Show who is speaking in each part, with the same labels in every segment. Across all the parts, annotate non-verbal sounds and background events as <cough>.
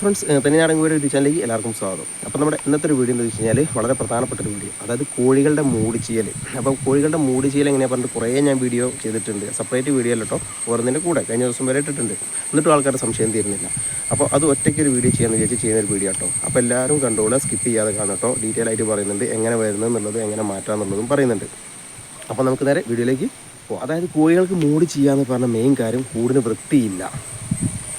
Speaker 1: Friends തന്നെയാണെങ്കിൽ video YouTube ചാനലിലേക്ക് എല്ലാവർക്കും സ്വാഗതം. അപ്പോൾ നമ്മുടെ ഇന്നത്തെ ഒരു വീഡിയോ എന്ന് വെച്ച് കഴിഞ്ഞാൽ വളരെ പ്രധാനപ്പെട്ട ഒരു വീഡിയോ. അതായത് കോഴികളുടെ മൂട് ചെയ്യൽ അപ്പോൾ കോഴികളുടെ മൂട് ചെയ്യൽ എങ്ങനെയാണ് പറഞ്ഞിട്ട് കുറേ ഞാൻ വീഡിയോ ചെയ്തിട്ടുണ്ട്. സെപ്പറേറ്റ് വീഡിയോ അല്ല കേട്ടോ. ഓരോന്നിന്റെ കൂടെ കഴിഞ്ഞ ദിവസം വരെ ഇട്ടിട്ടുണ്ട്. എന്നിട്ടും ആൾക്കാരുടെ സംശയം തീരുന്നില്ല. അപ്പോൾ അത് ഒറ്റയ്ക്ക് ഒരു വീഡിയോ ചെയ്യാമെന്ന് വിചാരിച്ച് ചെയ്യുന്ന ഒരു വീഡിയോ കേട്ടോ. അപ്പോൾ എല്ലാവരും കണ്ടോളൂ സ്കിപ്പ് ചെയ്യാതെ കാണാം കേട്ടോ. ഡീറ്റെയിൽ ആയിട്ട് പറയുന്നുണ്ട്. എങ്ങനെ വരുന്നത് എന്നുള്ളത് എങ്ങനെ മാറ്റാം എന്നുള്ളതും പറയുന്നുണ്ട്. അപ്പോൾ നമുക്ക് നേരെ വീഡിയോയിലേക്ക് പോകാം അതായത് കോഴികൾക്ക് മൂടി ചെയ്യാമെന്ന് പറഞ്ഞ മെയിൻ കാര്യം കൂടിന് വൃത്തിയില്ല.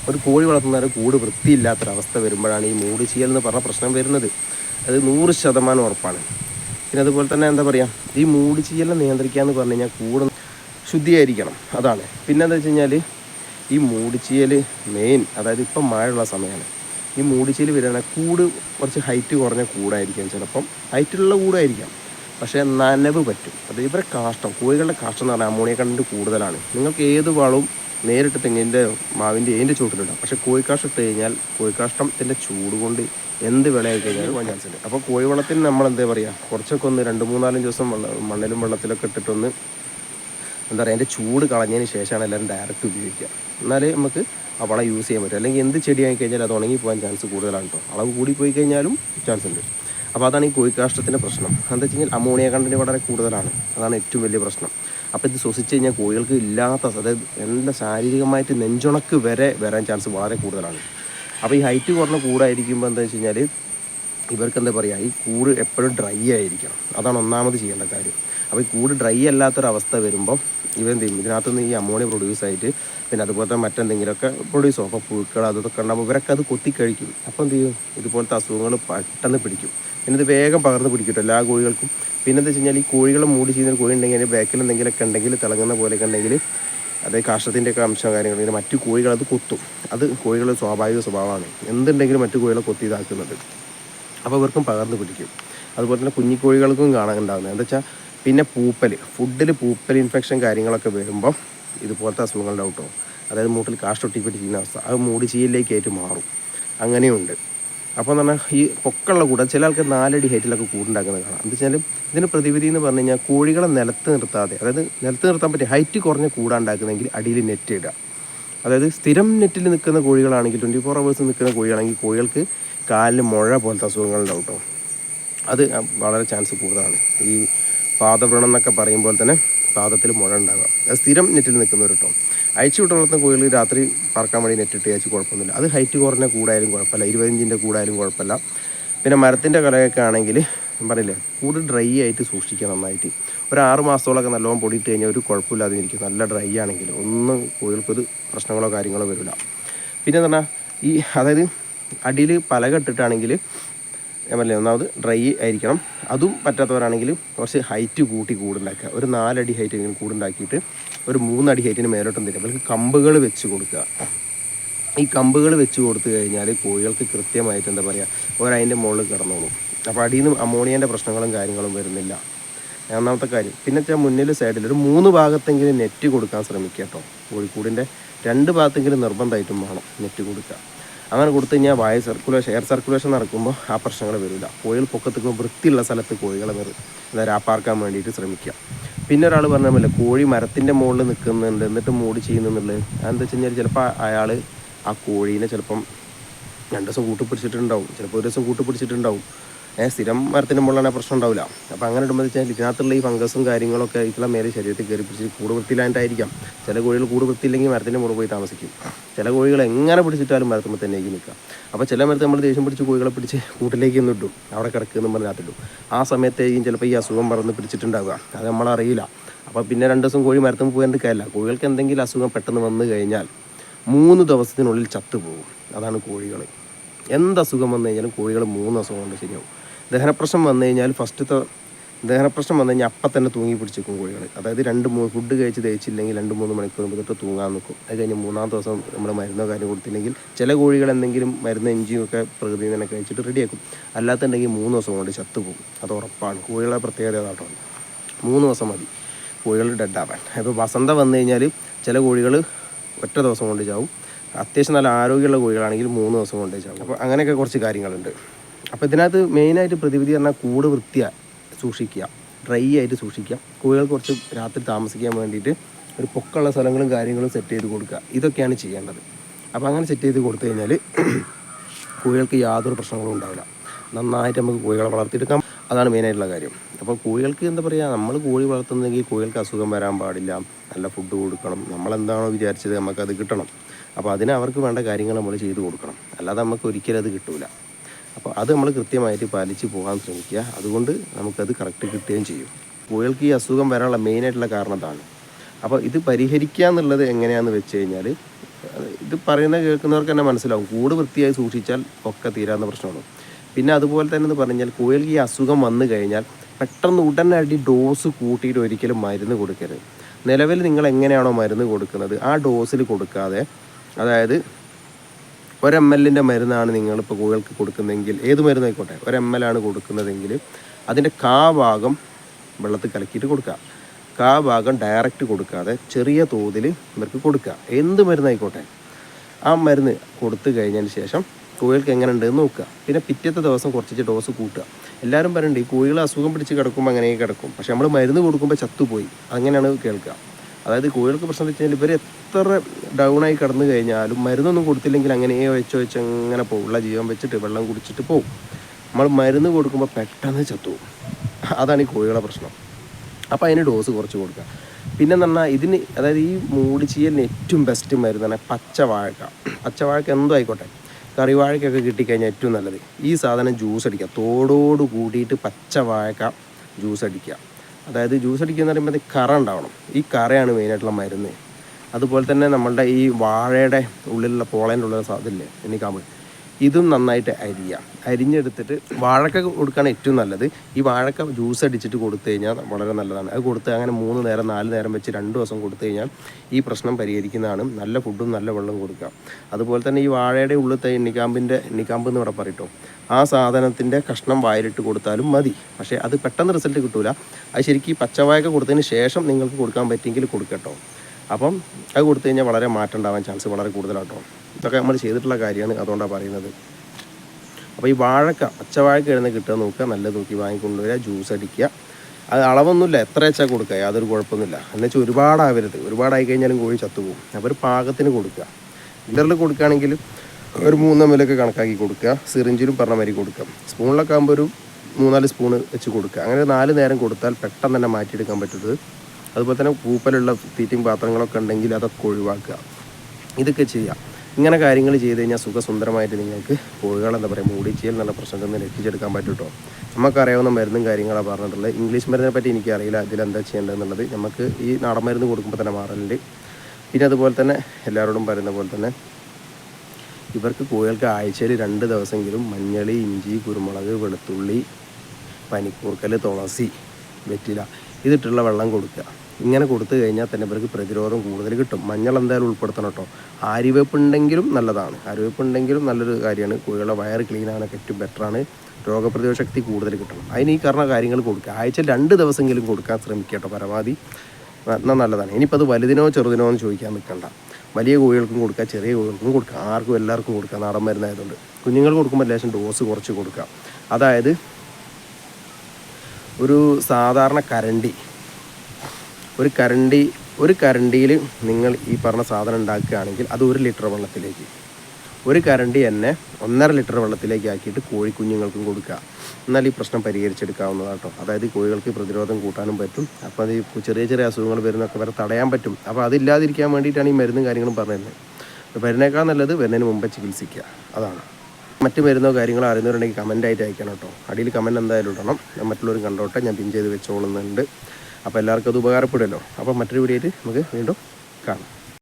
Speaker 1: ഒരു കോഴി വളർത്തുന്നവരെ കൂട് വൃത്തിയില്ലാത്തൊരവസ്ഥ വരുമ്പോഴാണ് ഈ മൂട് ചെയ്യൽ എന്ന് പറഞ്ഞ പ്രശ്നം വരുന്നത്. അത് നൂറ് ശതമാനം ഉറപ്പാണ്. പിന്നെ അതുപോലെ തന്നെ എന്താ പറയുക ഈ മൂട് ചെയ്യലിനെ നിയന്ത്രിക്കുക എന്ന് പറഞ്ഞു കഴിഞ്ഞാൽ കൂട് ശുദ്ധിയായിരിക്കണം അതാണ്. പിന്നെ എന്താ വെച്ച് കഴിഞ്ഞാൽ ഈ ചെയ്യൽ മെയിൻ അതായത് ഇപ്പം മഴയുള്ള സമയമാണ് ഈ മൂട് ചെയ്യൽ വരികയാണെങ്കിൽ കൂട് കുറച്ച് ഹൈറ്റ് കുറഞ്ഞ കൂടായിരിക്കാം ചിലപ്പം. ഹൈറ്റുള്ള കൂടായിരിക്കാം. പക്ഷേ നനവ് പറ്റും. അത് ഇവരെ കാഷ്ടം കോഴികളുടെ കാഷ്ടം എന്ന് പറഞ്ഞാൽ അമോണിയ കണ്ടന്റ് കൂടുതലാണ്. നിങ്ങൾക്ക് ഏത് വളവും നേരിട്ട് തെങ്ങിന്റെ മാവിന്റെ ഏന്റെ ചുവട്ടിലിടാം പക്ഷേ കോഴിക്കാഷ്ടം ഇട്ട് കഴിഞ്ഞാൽ കോഴിക്കാഷ്ടത്തിന്റെ ചൂട് കൊണ്ട് എന്ത് വിളയായി കഴിഞ്ഞാലും പോകാൻ ചാൻസ് ഉണ്ട് അപ്പോൾ കോഴിവളത്തിന് നമ്മൾ എന്താ പറയുക? കുറച്ചൊക്കെ ഒന്ന് രണ്ട് മൂന്നാലും ദിവസം മണ്ണിലും വെള്ളത്തിലൊക്കെ ഇട്ടിട്ടൊന്ന് എന്താ പറയുക അതിന്റെ ചൂട് കളഞ്ഞതിന് ശേഷമാണ് എല്ലാവരും ഡയറക്റ്റ് ഉപയോഗിക്കുക. എന്നാലേ നമുക്ക് ആ വളം യൂസ് ചെയ്യാൻ പറ്റും. അല്ലെങ്കിൽ എന്ത് ചെടിയായി കഴിഞ്ഞാൽ അത് ഉണങ്ങി പോകാൻ ചാൻസ് കൂടുതലാണ് കേട്ടോ അളവ് കൂടി പോയി കഴിഞ്ഞാലും ചാൻസ് ഉണ്ട്. അപ്പോൾ അതാണ് ഈ കോഴിക്കാഷ്ടത്തിന്റെ പ്രശ്നം. എന്താ വെച്ച് കഴിഞ്ഞാൽ അമോണിയ കണ്ടന്റ് വളരെ കൂടുതലാണ്. അതാണ് ഏറ്റവും വലിയ പ്രശ്നം. അപ്പോൾ ഇത് ശ്വസിച്ച് കഴിഞ്ഞാൽ കോഴികൾക്ക് ഇല്ലാത്ത അതായത് നല്ല ശാരീരികമായിട്ട് നെഞ്ചുണക്ക് വരെ വരാൻ ചാൻസ് വളരെ കൂടുതലാണ്. അപ്പോൾ ഈ ഹൈറ്റ് കുറഞ്ഞ കൂടായിരിക്കുമ്പോൾ എന്താ വെച്ച് കഴിഞ്ഞാൽ ഇവർക്ക് എന്താ പറയുക ഈ കൂട് എപ്പോഴും ഡ്രൈ ആയിരിക്കണം. അതാണ് ഒന്നാമത് ചെയ്യേണ്ട കാര്യം. അപ്പോൾ ഈ കൂട് ഡ്രൈ അല്ലാത്തൊരവസ്ഥ വരുമ്പോൾ ഇവരെന്ത് ചെയ്യും? ഇതിനകത്തുനിന്ന് ഈ അമോണിയ പ്രൊഡ്യൂസ് ആയിട്ട് പിന്നെ അതുപോലത്തെ മറ്റെന്തെങ്കിലുമൊക്കെ പ്രൊഡ്യൂസ് ആവും. അപ്പോൾ പുഴുക്കൾ അതൊക്കെ ഉണ്ടാകുമ്പോൾ ഇവരൊക്കെ അത് കൊത്തിക്കഴിക്കും. അപ്പോൾ എന്ത് ചെയ്യും? ഇതുപോലത്തെ അസുഖങ്ങൾ പെട്ടെന്ന് പിടിക്കും. പിന്നെ ഇത് വേഗം പകർന്ന് പിടിക്കും എല്ലാ കോഴികൾക്കും. പിന്നെ എന്താ വെച്ച് ഈ കോഴികളെ മൂടി ചെയ്യുന്ന കോഴി ഉണ്ടെങ്കിൽ അതിന്റെ ബാക്കിൽ എന്തെങ്കിലുമൊക്കെ ഉണ്ടെങ്കിൽ തിളങ്ങുന്ന പോലെയൊക്കെ ഉണ്ടെങ്കിൽ അതായത് കാഷ്ടത്തിന്റെയൊക്കെ അംശം കാര്യങ്ങൾ മറ്റു കോഴികൾ അത് കൊത്തും. അത് കോഴികളുടെ സ്വാഭാവിക സ്വഭാവമാണ്. എന്തുണ്ടെങ്കിലും മറ്റു കോഴികളെ കൊത്തി ഇതാക്കുന്നത്. അപ്പോൾ ഇവർക്കും പകർന്ന് പിടിക്കും. അതുപോലെ തന്നെ കുഞ്ഞിക്കോഴികൾക്കും കാണാൻ ഉണ്ടാകുന്നത് എന്താ വെച്ചാൽ പിന്നെ പൂപ്പൽ ഫുഡിൽ പൂപ്പൽ ഇൻഫെക്ഷൻ കാര്യങ്ങളൊക്കെ വരുമ്പോൾ ഇതുപോലത്തെ അസുഖങ്ങളുടെ ഔട്ടോ അതായത് മൂട്ടിൽ പിടിക്കുന്ന അവസ്ഥ. അത് മൂടി ചീലിലേക്കായിട്ട് മാറും. അങ്ങനെയുണ്ട്. അപ്പോൾ എന്ന് പറഞ്ഞാൽ ഈ പൊക്കുള്ള കൂടെ ചില ആൾക്ക് നാലടി ഹൈറ്റിലൊക്കെ കൂടുണ്ടാക്കുന്നത് കാണാം. എന്താ വെച്ചാൽ ഇതിന്റെ പ്രതിവിധി എന്ന് പറഞ്ഞു കഴിഞ്ഞാൽ കോഴികളെ നിലത്ത് നിർത്താതെ അതായത് നിലത്ത് നിർത്താൻ പറ്റിയ ഹൈറ്റ് കുറഞ്ഞ കൂടാണ്ടാക്കുന്നെങ്കിൽ അടിയിൽ നെറ്റ് ഇടുക. അതായത് സ്ഥിരം നെറ്റിൽ നിൽക്കുന്ന കോഴികളാണെങ്കിൽ ട്വന്റി ഫോർ അവേഴ്സ് നിൽക്കുന്ന കോഴികളാണെങ്കിൽ കോഴികൾക്ക് കാലിൽ മുഴ പോലത്തെ അസുഖങ്ങളുണ്ടാവും കേട്ടോ അത് വളരെ ചാൻസ് കൂടുതലാണ്. ഈ പാദവ്രണം എന്നൊക്കെ പറയുമ്പോൾ തന്നെ പാദത്തിൽ മുഴ ഉണ്ടാകുക അത് സ്ഥിരം നെറ്റിൽ നിൽക്കുന്നവർ കേട്ടോ അയച്ചു വിട്ട് വളർത്തുന്ന കോഴികൾ രാത്രി പറക്കാൻ വേണ്ടി നെറ്റിട്ട് അയച്ച് കുഴപ്പമൊന്നുമില്ല. അത് ഹൈറ്റ് കുറഞ്ഞ കൂടായാലും കുഴപ്പമില്ല. ഇരുപതിഞ്ചിന്റെ കൂടായാലും കുഴപ്പമില്ല. പിന്നെ മരത്തിന്റെ കലയൊക്കെ ആണെങ്കിൽ ഞാൻ പറഞ്ഞില്ലേ കൂട് ഡ്രൈ ആയിട്ട് സൂക്ഷിക്കുക നന്നായിട്ട്. ഒരു ആറ് മാസത്തോളമൊക്കെ നല്ലോണം പൊടിയിട്ട് കഴിഞ്ഞാൽ ഒരു കുഴപ്പമില്ലാതെ ഇരിക്കും. നല്ല ഡ്രൈ ആണെങ്കിൽ ഒന്നും കോഴികൾക്കൊരു പ്രശ്നങ്ങളോ കാര്യങ്ങളോ വരില്ല. പിന്നെ പറഞ്ഞാൽ ഈ അതായത് അടിയിൽ പലക ഇട്ടിട്ടാണെങ്കിൽ ഞാൻ ഒന്നാമത് ഡ്രൈ ആയിരിക്കണം. അതും പറ്റാത്തവരാണെങ്കിൽ കുറച്ച് ഹൈറ്റ് കൂട്ടി കൂടുണ്ടാക്കുക. ഒരു നാലടി ഹൈറ്റ് എങ്കിലും കൂടുണ്ടാക്കിയിട്ട് ഒരു മൂന്നടി ഹൈറ്റിന് മേലോട്ടും തരും അവർക്ക് കമ്പുകൾ വെച്ച് കൊടുക്കുക. ഈ കമ്പുകൾ വെച്ച് കൊടുത്തു കഴിഞ്ഞാൽ കോഴികൾക്ക് കൃത്യമായിട്ട് എന്താ പറയുക ഒരതിന്റെ മുകളിൽ കിടന്നോളും. അപ്പോൾ അടിയിൽ നിന്ന് അമോണിയന്റെ പ്രശ്നങ്ങളും കാര്യങ്ങളും വരുന്നില്ല. ഒന്നാമത്തെ കാര്യം. പിന്നെ വെച്ചാൽ മുന്നിൽ സൈഡിൽ ഒരു മൂന്ന് ഭാഗത്തെങ്കിലും നെറ്റ് കൊടുക്കാൻ ശ്രമിക്കുക കേട്ടോ. കോഴിക്കൂടിന്റെ രണ്ട് ഭാഗത്തെങ്കിലും നിർബന്ധമായിട്ടും വേണം നെറ്റ് കൊടുക്കുക അങ്ങനെ കൊടുത്തു കഴിഞ്ഞാൽ വായു സർക്കുലേഷൻ എയർ സർക്കുലേഷൻ നടക്കുമ്പോൾ ആ പ്രശ്നങ്ങൾ വരില്ല കോഴികൾ പൊക്കത്തേക്ക് വൃത്തിയുള്ള സ്ഥലത്ത് കോഴികളെ നിർ എന്താ രാപ്പാർക്കാൻ വേണ്ടിയിട്ട് ശ്രമിക്കുക പിന്നെ ഒരാൾ പറഞ്ഞ പോലെ കോഴി മരത്തിന്റെ മുകളിൽ നിൽക്കുന്നുണ്ട് എന്നിട്ട് മൂടി ചെയ്യുന്നുള്ളത് എന്താ വെച്ച് കഴിഞ്ഞാൽ ചിലപ്പോൾ അയാൾ ആ കോഴീനെ ചിലപ്പം രണ്ട് ദിവസം കൂട്ടിപ്പിടിച്ചിട്ടുണ്ടാവും. ചിലപ്പോൾ ഒരു ദിവസം കൂട്ടിപ്പിടിച്ചിട്ടുണ്ടാവും. സ്ഥിരം മരത്തിന്റെ മുകളിലാണ് പ്രശ്നം ഉണ്ടാവില്ല. അപ്പോൾ അങ്ങനെ ഇടുമ്പോൾ വെച്ചാൽ ഇതിനകത്തുള്ള ഈ ഫംഗസും കാര്യങ്ങളൊക്കെ ഇതിലെ മേലെ ശരീരത്തിൽ കയറി പിടിച്ച് കൂട് വൃത്തിയിലായിട്ടായിരിക്കാം. ചില കോഴികൾ കൂട് വൃത്തിയില്ലെങ്കിൽ മരത്തിന്റെ മുകളിൽ പോയി താമസിക്കും. ചില കോഴികൾ എങ്ങനെ പിടിച്ചിട്ടാലും മരത്തുമ്പോൾ തന്നെ നിൽക്കുക. അപ്പോൾ ചില മരത്ത് നമ്മൾ ദേഷ്യം പിടിച്ച് കോഴികളെ പിടിച്ച് കൂട്ടിലേക്ക് ഒന്ന് ഇടും. അവിടെ കിടക്കുമെന്ന് പറഞ്ഞതിടും ആ സമയത്തേക്കും ചിലപ്പോൾ ഈ അസുഖം പറന്ന് പിടിച്ചിട്ടുണ്ടാവുക. അത് നമ്മളറിയില്ല അപ്പോൾ പിന്നെ രണ്ട് ദിവസം കോഴി മരത്തുമ്പോൾ പോകാൻ കാര്യമില്ല. കോഴികൾക്ക് എന്തെങ്കിലും അസുഖം പെട്ടെന്ന് വന്നു കഴിഞ്ഞാൽ മൂന്ന് ദിവസത്തിനുള്ളിൽ ചത്തുപോകും. അതാണ് കോഴികൾ. എന്ത് അസുഖം വന്നു കഴിഞ്ഞാലും കോഴികൾ മൂന്ന് അസുഖം കൊണ്ട് ശരിയാവും. ദഹനപ്രശ്നം വന്നു കഴിഞ്ഞാൽ ഫസ്റ്റത്തെ ദഹനപ്രശ്നം വന്നു കഴിഞ്ഞാൽ അപ്പം തന്നെ തൂങ്ങി പിടിച്ചിരിക്കും കോഴികൾ അതായത് രണ്ട് മൂന്ന് ഫുഡ് കഴിച്ച് തേച്ചില്ലെങ്കിൽ രണ്ട് മൂന്ന് മണിക്കൂർ തൊട്ട് തൂങ്ങാൻ നിൽക്കും അത് കഴിഞ്ഞ് മൂന്നാം ദിവസം നമ്മൾ മരുന്നോ കാര്യം കൊടുത്തില്ലെങ്കിൽ ചില കോഴികൾ എന്തെങ്കിലും മരുന്ന് എഞ്ചിയും ഒക്കെ പ്രകൃതി തന്നെ കഴിച്ചിട്ട് റെഡിയാക്കും അല്ലാത്തുണ്ടെങ്കിൽ മൂന്ന് ദിവസം കൊണ്ട് ചത്തുപോകും അത് ഉറപ്പാണ്. കോഴികളെ പ്രത്യേകത അതാട്ടോ മൂന്ന് ദിവസം മതി. കോഴികൾ ഡെഡാവാൻ ഇപ്പോൾ വസന്ത വന്നു കഴിഞ്ഞാൽ ചില കോഴികൾ ഒറ്റ ദിവസം കൊണ്ട് ചാവും. അത്യാവശ്യം നല്ല ആരോഗ്യമുള്ള കോഴികളാണെങ്കിൽ മൂന്ന് ദിവസം കൊണ്ട് ചാവും. അപ്പോൾ അങ്ങനെയൊക്കെ കുറച്ച് കാര്യങ്ങളുണ്ട്. അപ്പോൾ ഇതിനകത്ത് മെയിനായിട്ട് പ്രതിവിധി പറഞ്ഞാൽ കൂട് വൃത്തിയായി സൂക്ഷിക്കുക. ഡ്രൈ ആയിട്ട് സൂക്ഷിക്കുക. കോഴികൾ കുറച്ച് രാത്രി താമസിക്കാൻ വേണ്ടിയിട്ട് ഒരു പൊക്കമുള്ള സ്ഥലങ്ങളും കാര്യങ്ങളും സെറ്റ് ചെയ്ത് കൊടുക്കുക. ഇതൊക്കെയാണ് ചെയ്യേണ്ടത്. അപ്പോൾ അങ്ങനെ സെറ്റ് ചെയ്ത് കൊടുത്തു കഴിഞ്ഞാൽ <clears throat> കോഴികൾക്ക് യാതൊരു പ്രശ്നങ്ങളും ഉണ്ടാവില്ല. നന്നായിട്ട് നമുക്ക് കോഴികളെ വളർത്തിയെടുക്കാം. അതാണ് മെയിനായിട്ടുള്ള കാര്യം. അപ്പോൾ കോഴികൾക്ക് എന്താ പറയുക നമ്മൾ കോഴി വളർത്തുന്നെങ്കിൽ കോഴികൾക്ക് അസുഖം വരാൻ പാടില്ല. നല്ല ഫുഡ് കൊടുക്കണം. നമ്മളെന്താണോ വിചാരിച്ചത് നമുക്കത് കിട്ടണം. അപ്പോൾ അതിന് അവർക്ക് വേണ്ട കാര്യങ്ങൾ നമ്മൾ ചെയ്തു കൊടുക്കണം. അല്ലാതെ നമുക്ക് ഒരിക്കലും അത് കിട്ടൂല. അപ്പോൾ അത് നമ്മൾ കൃത്യമായിട്ട് പാലിച്ച് പോകാൻ ശ്രമിക്കുക. അതുകൊണ്ട് നമുക്കത് കറക്റ്റ് കിട്ടുകയും ചെയ്യും. കോഴികൾക്ക് ഈ അസുഖം വരാനുള്ള മെയിനായിട്ടുള്ള കാരണം അതാണ്. അപ്പോൾ ഇത് പരിഹരിക്കുക എന്നുള്ളത് എങ്ങനെയാണെന്ന് വെച്ച് കഴിഞ്ഞാൽ ഇത് പറയുന്ന കേൾക്കുന്നവർക്ക് തന്നെ മനസ്സിലാവും. കൂട് വൃത്തിയായി സൂക്ഷിച്ചാൽ ഒക്കെ തീരാവുന്ന പ്രശ്നമാണ്. പിന്നെ അതുപോലെ തന്നെ എന്ന് പറഞ്ഞാൽ കോഴികൾക്ക് ഈ അസുഖം വന്നു കഴിഞ്ഞാൽ പെട്ടെന്ന് ഉടനടി ഡോസ് കൂട്ടിയിട്ട് ഒരിക്കലും മരുന്ന് കൊടുക്കരുത്. നിലവിൽ നിങ്ങൾ എങ്ങനെയാണോ മരുന്ന് കൊടുക്കുന്നത് ആ ഡോസിൽ കൊടുക്കാതെ അതായത് ഒരു എം എല്ലിന്റെ മരുന്നാണ് നിങ്ങളിപ്പോൾ കോഴികൾക്ക് കൊടുക്കുന്നതെങ്കിൽ ഏത് മരുന്നായിക്കോട്ടെ? ഒരു എം എൽ ആണ് കൊടുക്കുന്നതെങ്കിൽ അതിന്റെ കാ ഭാഗം വെള്ളത്തിൽ കലക്കിയിട്ട് കൊടുക്കുക. കാ ഭാഗം ഡയറക്റ്റ് കൊടുക്കാതെ ചെറിയ തോതിൽ ഇവർക്ക് കൊടുക്കുക. എന്ത് മരുന്നായിക്കോട്ടെ? ആ മരുന്ന് കൊടുത്തു കഴിഞ്ഞതിന് ശേഷം കോഴികൾക്ക് എങ്ങനെ ഉണ്ടെന്ന് നോക്കുക. പിന്നെ പിറ്റത്തെ ദിവസം കുറച്ച് ഡോസ് കൂട്ടുക. എല്ലാവരും പറയുന്നുണ്ട് ഈ കോഴികൾ അസുഖം പിടിച്ച് കിടക്കുമ്പോൾ അങ്ങനെ കിടക്കും. പക്ഷെ നമ്മൾ മരുന്ന് കൊടുക്കുമ്പോൾ ചത്തുപോയി. അങ്ങനെയാണ് കേൾക്കുക. അതായത് കോഴികൾക്ക് പ്രശ്നം എന്ന് വെച്ച് കഴിഞ്ഞാൽ ഇവർ എത്ര ഡൗൺ ആയി കിടന്നു കഴിഞ്ഞാലും മരുന്നൊന്നും കൊടുത്തില്ലെങ്കിൽ അങ്ങനെ വെച്ച് വെച്ച് അങ്ങനെ ഉള്ള ജീവൻ വെച്ചിട്ട് വെള്ളം കുടിച്ചിട്ട് പോകും നമ്മൾ മരുന്ന് കൊടുക്കുമ്പോൾ പെട്ടെന്ന് ചത്തുപോകും അതാണ് ഈ കോഴികളുടെ പ്രശ്നം. അപ്പോൾ അതിന് ഡോസ് കുറച്ച് കൊടുക്കുക. പിന്നെ പറഞ്ഞാൽ ഇതിന് അതായത് ഈ മൂടിച്ചീയലിന് ഏറ്റവും ബെസ്റ്റ് മരുന്നാണ് പച്ചവാഴക്ക. പച്ചവാഴക്ക എന്തോ ആയിക്കോട്ടെ. കറിവാഴക്കൊക്കെ കിട്ടിക്കഴിഞ്ഞാൽ ഏറ്റവും നല്ലത്. ഈ സാധനം ജ്യൂസ് അടിക്കുക. തോടോട് കൂടിയിട്ട് പച്ചവാഴക്ക ജ്യൂസ് അടിക്കുക. അതായത് ജ്യൂസ് അടിക്കുക എന്ന് പറയുമ്പോൾ കറ ഉണ്ടാവണം. ഈ കറയാണ് മെയിനായിട്ടുള്ള മരുന്ന്. അതുപോലെ തന്നെ നമ്മളുടെ ഈ വാഴയുടെ ഉള്ളിലുള്ള പോളേന്റെ ഉള്ളിലുള്ള സാധനമില്ലേ എനിക്കാമ്പ് ഇതും നന്നായിട്ട് അരിയാം. അരിഞ്ഞെടുത്തിട്ട് വാഴക്ക കൊടുക്കുകയാണ് ഏറ്റവും നല്ലത്. ഈ വാഴക്ക ജ്യൂസ് അടിച്ചിട്ട് കൊടുത്തു കഴിഞ്ഞാൽ വളരെ നല്ലതാണ്. അത് കൊടുത്ത് അങ്ങനെ മൂന്ന് നേരം നാല് നേരം വെച്ച് രണ്ട് ദിവസം കൊടുത്തു കഴിഞ്ഞാൽ ഈ പ്രശ്നം പരിഹരിക്കുന്നതാണ്. നല്ല ഫുഡും നല്ല വെള്ളവും കൊടുക്കുക അതുപോലെ തന്നെ ഈ വാഴയുടെ ഉള്ളിലത്തെ എണ്ണിക്കാമ്പിന്റെ എണ്ണിക്കാമ്പ് എന്ന് ഇവിടെ പറയട്ടോ. ആ സാധനത്തിന്റെ കഷ്ണം വായിലിട്ട് കൊടുത്താലും മതി. പക്ഷേ അത് പെട്ടെന്ന് റിസൾട്ട് കിട്ടൂല. അത് ശരിക്കും ഈ പച്ചവാഴക്ക കൊടുത്തതിന് ശേഷം നിങ്ങൾക്ക് കൊടുക്കാൻ പറ്റിയെങ്കിൽ കൊടുക്കട്ടോ. അപ്പം അത് കൊടുത്തു കഴിഞ്ഞാൽ വളരെ മാറ്റം ഉണ്ടാവാൻ ചാൻസ് വളരെ കൂടുതലാട്ടോ. ഇതൊക്കെ നമ്മൾ ചെയ്തിട്ടുള്ള കാര്യമാണ് അതുകൊണ്ടാണ് പറയുന്നത്. അപ്പോൾ ഈ വാഴക്ക പച്ചവാഴക്ക എഴുന്ന കിട്ടുക നോക്കുക നല്ല നോക്കി വാങ്ങിക്കൊണ്ടുവരിക ജ്യൂസ് അടിക്കുക. അത് അളവൊന്നുമില്ല എത്ര വെച്ചാൽ കൊടുക്കുക യാതൊരു കുഴപ്പമൊന്നുമില്ല. എന്നുവെച്ചാൽ ഒരുപാടാവരുത് ഒരുപാടായി കഴിഞ്ഞാലും കോഴി ചത്തുപോകും. അപ്പോൾ ഒരു പാകത്തിന് കൊടുക്കുക. ലിറ്ററിൽ കൊടുക്കുകയാണെങ്കിൽ ഒരു മൂന്നമ്മലൊക്കെ കണക്കാക്കി കൊടുക്കുക. സിറിഞ്ചിലും പറഞ്ഞ മാതിരി കൊടുക്കുക. സ്പൂണിലൊക്കെ ആകുമ്പോൾ ഒരു മൂന്നാൽ സ്പൂണ് വെച്ച് കൊടുക്കുക. അങ്ങനെ നാല് നേരം കൊടുത്താൽ പെട്ടെന്ന് തന്നെ മാറ്റിയെടുക്കാൻ പറ്റുന്നത് അതുപോലെ തന്നെ കൂപ്പലുള്ള തീറ്റയും പാത്രങ്ങളൊക്കെ ഉണ്ടെങ്കിൽ അതൊക്കെ ഒഴിവാക്കുക. ഇതൊക്കെ ചെയ്യാം ഇങ്ങനെ കാര്യങ്ങൾ ചെയ്ത് കഴിഞ്ഞാൽ സുഖസുന്ദരമായിട്ട് നിങ്ങൾക്ക് കോഴികൾ എന്താ പറയുക മൂടിച്ചിയിൽ എന്നുള്ള പ്രശ്നത്തിൽ നിന്ന് രക്ഷിച്ചെടുക്കാൻ പറ്റും നമുക്കറിയാവുന്ന മരുന്നും കാര്യങ്ങളാണ് പറഞ്ഞിട്ടുള്ളത്. ഇംഗ്ലീഷ് മരുന്നിനെ പറ്റി എനിക്കറിയില്ല അതിലെന്താ ചെയ്യേണ്ടതെന്നുള്ളത്. നമുക്ക് ഈ നാടൻ മരുന്ന് കൊടുക്കുമ്പോൾ തന്നെ മാറലുണ്ട്. പിന്നെ അതുപോലെ തന്നെ എല്ലാവരോടും പറയുന്ന പോലെ തന്നെ ഇവർക്ക് കോഴികൾക്ക് ആഴ്ചയിൽ രണ്ട് ദിവസമെങ്കിലും മഞ്ഞൾ ഇഞ്ചി കുരുമുളക് വെളുത്തുള്ളി പനിക്കൂർക്കൽ തുളസി വെറ്റില ഇതിട്ടുള്ള വെള്ളം കൊടുക്കുക. ഇങ്ങനെ കൊടുത്തു കഴിഞ്ഞാൽ തന്നെ ഇവർക്ക് പ്രതിരോധം കൂടുതൽ കിട്ടും. മഞ്ഞൾ എന്തായാലും ഉൾപ്പെടുത്തണം കേട്ടോ. ആരിവേപ്പ് ഉണ്ടെങ്കിലും നല്ലതാണ്. ആരിവേപ്പ് ഉണ്ടെങ്കിലും നല്ലൊരു കാര്യമാണ്. കോഴികളുടെ വയർ ക്ലീൻ ആകാനൊക്കെ ഏറ്റവും ബെറ്ററാണ് രോഗപ്രതിരോധ ശക്തി കൂടുതൽ കിട്ടണം. അതിന് ഈ കാരണം കാര്യങ്ങൾ കൊടുക്കുക. ആഴ്ച രണ്ട് ദിവസമെങ്കിലും കൊടുക്കാൻ ശ്രമിക്കുക കേട്ടോ പരമാവധി. എന്നാൽ നല്ലതാണ്. ഇനിയിപ്പോൾ അത് വലുതിനോ ചെറുതിനോ എന്ന് ചോദിക്കാൻ നിൽക്കണ്ട. വലിയ കോഴികൾക്കും കൊടുക്കുക ചെറിയ കോഴികൾക്കും കൊടുക്കുക. ആർക്കും എല്ലാവർക്കും കൊടുക്കുക. നാടൻ മരുന്നായതുകൊണ്ട്. കുഞ്ഞുങ്ങൾ കൊടുക്കുമ്പോൾ ലേശം ഡോസ് കുറച്ച് കൊടുക്കുക. അതായത് ഒരു സാധാരണ കരണ്ടി ഒരു കരണ്ടി ഒരു കരണ്ടിയിൽ നിങ്ങൾ ഈ പറഞ്ഞ സാധനം ഉണ്ടാക്കുകയാണെങ്കിൽ അത് ഒരു ലിറ്റർ വെള്ളത്തിലേക്ക്. ഒരു കരണ്ടി എന്നെ ഒന്നര ലിറ്റർ വെള്ളത്തിലേക്ക് ആക്കിയിട്ട് കോഴിക്കുഞ്ഞുങ്ങൾക്കും കൊടുക്കുക. എന്നാൽ ഈ പ്രശ്നം പരിഹരിച്ചെടുക്കാവുന്നതാണ് കേട്ടോ. അതായത് കോഴികൾക്ക് പ്രതിരോധം കൂട്ടാനും പറ്റും. അപ്പോൾ അത് ചെറിയ ചെറിയ അസുഖങ്ങൾ വരുന്നൊക്കെ വരെ തടയാൻ പറ്റും. അപ്പോൾ അതില്ലാതിരിക്കാൻ വേണ്ടിയിട്ടാണ് ഈ മരുന്നും കാര്യങ്ങളും പറഞ്ഞിരുന്നത് വരുന്നേക്കാൾ നല്ലത് വരുന്നതിന് മുമ്പേ ചികിത്സിക്കുക. അതാണ്. മറ്റ് മരുന്നോ കാര്യങ്ങളോ അറിയുന്നവരുണ്ടെങ്കിൽ കമന്റായിട്ട് അയക്കണം കേട്ടോ. അടിയിൽ കമന്റ് എന്തായാലും ഇടണം. ഞാൻ മറ്റുള്ളവർ കണ്ടോട്ടെ. ഞാൻ പിൻ ചെയ്ത് വെച്ചോളുന്നുണ്ട്. അപ്പോൾ എല്ലാവർക്കും അത് ഉപകാരപ്പെടുമല്ലോ. അപ്പോൾ മറ്റൊരു വീഡിയോയിൽ നമുക്ക് വീണ്ടും കാണാം.